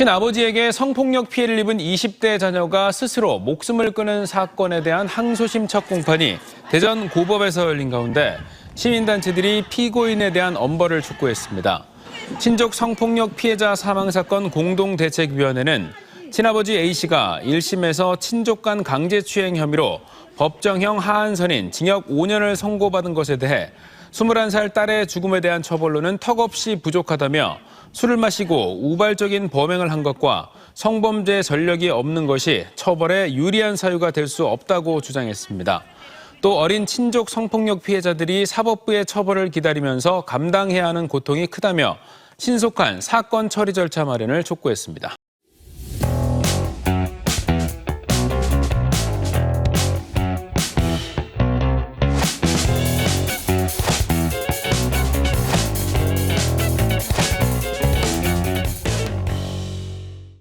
친아버지에게 성폭력 피해를 입은 20대 자녀가 스스로 목숨을 끊은 사건에 대한 항소심 첫 공판이 대전 고법에서 열린 가운데 시민단체들이 피고인에 대한 엄벌을 촉구했습니다. 친족 성폭력 피해자 사망 사건 공동대책위원회는 친아버지 A씨가 1심에서 친족 간 강제추행 혐의로 법정형 하한선인 징역 5년을 선고받은 것에 대해 21살 딸의 죽음에 대한 처벌로는 턱없이 부족하다며 술을 마시고 우발적인 범행을 한 것과 성범죄 전력이 없는 것이 처벌에 유리한 사유가 될 수 없다고 주장했습니다. 또 어린 친족 성폭력 피해자들이 사법부의 처벌을 기다리면서 감당해야 하는 고통이 크다며 신속한 사건 처리 절차 마련을 촉구했습니다.